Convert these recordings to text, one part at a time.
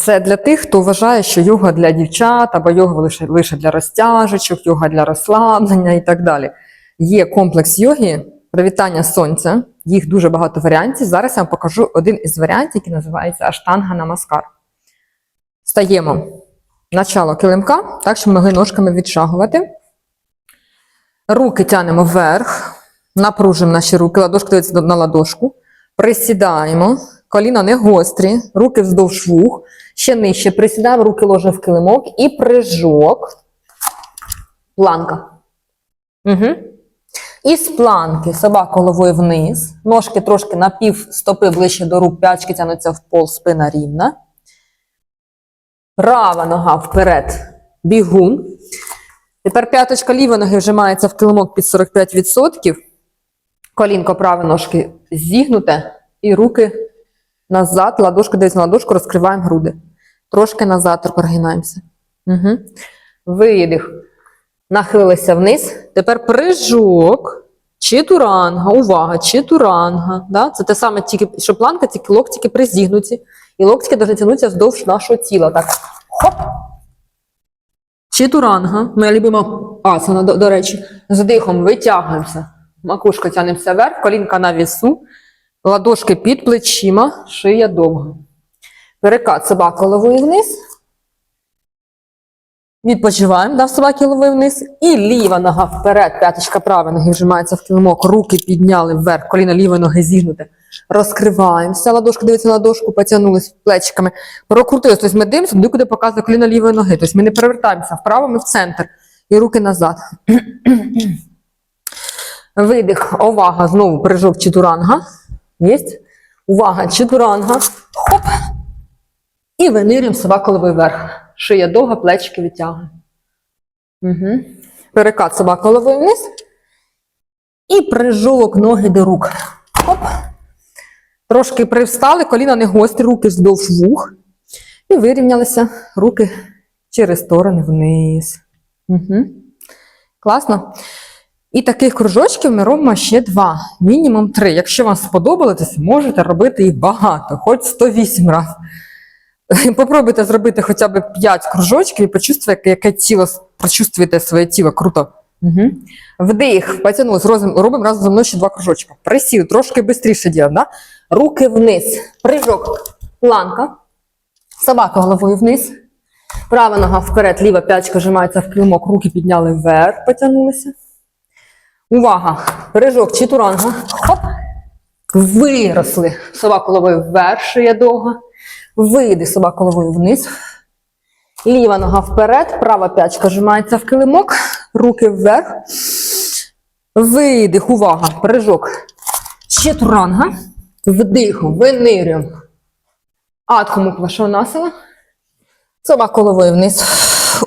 Це для тих, хто вважає, що йога для дівчат або йога лише, лише для розтяжечок, йога для розслаблення і так далі. Є комплекс йоги, привітання сонця, їх дуже багато варіантів. Зараз я вам покажу один із варіантів, який називається Аштанга Намаскар. Стаємо начало килимка, так, щоб могли ножками відшагувати. Руки тянемо вверх, напружимо наші руки, ладошка дивиться на ладошку. Присідаємо, коліна не гострі, руки вздовж вух, ще нижче. Присідаємо, руки ложимо в килимок і прижок. Планка. Угу. І з планки собака головою вниз, ножки трошки на пів стопи ближче до рук, п'ячки тягнуться в пол, спина рівна. Права нога вперед, бігун. Тепер п'яточка лівої ноги вжимається в килимок під 45%. Колінко правої ножки зігнуте і руки назад, ладошку десь на ладошку, розкриваємо груди. Трошки назад прогинаємося. Угу. Видих. Нахилилися вниз. Тепер прижок. Читуранга. Увага, читуранга. Да? Це те саме, тільки, що планка, тільки локтики призігнуті. І локтики повинні тягнутися вздовж нашого тіла. Так. Хоп. Читуранга. Моя любима асана, до, до речі. З дихом витягуємося. Макушка тягнемося вверх, колінка на вісу. Ладошки під плечима, шия довга. Перекат собака головою вниз. Відпочиваємо, дав собаки головою вниз. І ліва нога вперед, п'яточка правої ноги вжимається в килимок, руки підняли вверх, коліно лівої ноги зігнуте. Розкриваємося, ладошка дивиться на ладошку, потягнулись плечиками. Прокрутились. Тобто ми дивимося, туди, куди показує коліно лівої ноги. Тобто ми не перевертаємося вправо, ми в центр. І руки назад. Видих, увага, знову прыжок читуранга. Єсть. Увага, читуранга. Хоп. І винирюємо собаку головою вверх. Шия довга, плечики витягуємо. Угу. Перекат собака головою вниз. І прижовок ноги до рук. Хоп. Трошки привстали, коліна не гострі, руки вздовж вух. І вирівнялися руки через сторони вниз. Угу. Класно. І таких кружочків ми робимо ще два, мінімум три. Якщо вам сподобалось, можете робити їх багато, хоч 108 разів. Попробуйте зробити хоча б 5 кружочків і почувствуйте, яке тіло, прочувствуєте своє тіло. Круто. Угу. Вдих, потягнулись, робимо разом зі мною ще два кружочки. Присів, трошки швидше ділимо. Да? Руки вниз, прыжок, планка, собака головою вниз. Права нога вперед, ліва п'ячка вжимається в килимок, руки підняли вверх, потягнулися. Увага! Прыжок, читуранга. Хоп. Виросли. Собака головою вверх, шия довга. Вийди собака головою вниз. Ліва нога вперед, права п'ячка вжимається в килимок, руки вверх. Видих, увага, прыжок. Читуранга. Вдих, винирюємо. Адхомук вашанасана. Собака головою вниз.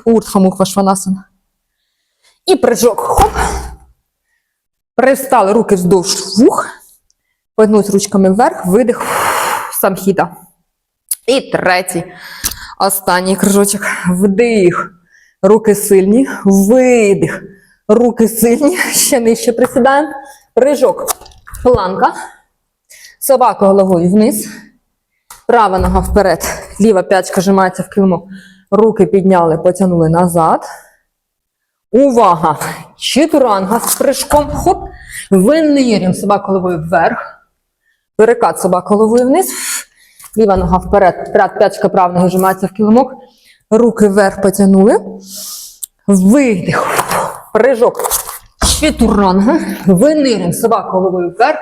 Уртхомук вашанасана. І прыжок. Хоп. Привстали руки вздовж вух. Погнулись ручками вверх, видих, самхіта. І третій. Останній кружочок. Вдих. Руки сильні. Видих. Руки сильні. Ще нижче присідаємо. Прыжок. Планка. Собака головою вниз. Права нога вперед. Ліва п'ячка вжимається в килимок. Руки підняли, потягнули назад. Увага! Читуранга з прыжком. Хоп. Винирюємо собаку головою вверх. Перекат собака головою вниз. Ліва нога вперед. Вперед, п'ячка права ноги вжимається в килимок. Руки вверх потягнули. Видих. Прыжок. Читуранга. Винирюємо собаку головою вверх.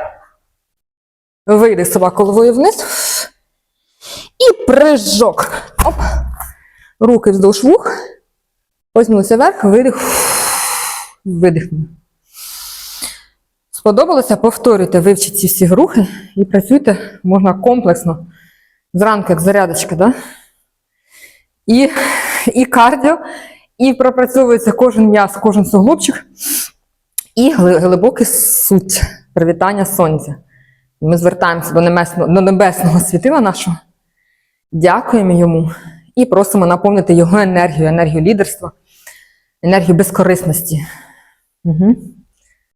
Видих собака головою вниз. І прыжок. Оп. Руки вздовж вух. Потягнулися вверх, видих. Видихнули. Сподобалося? Повторюйте, вивчіть ці всі рухи і працюйте можна комплексно. Зранку, як зарядочка, да? І, і кардіо, і пропрацьовується кожен м'яз, кожен суглобчик, і гли- глибокий суть привітання сонця. Ми звертаємося до небесного, до небесного світила нашого, дякуємо йому і просимо наповнити його енергію, енергію лідерства, енергію безкорисності. Угу.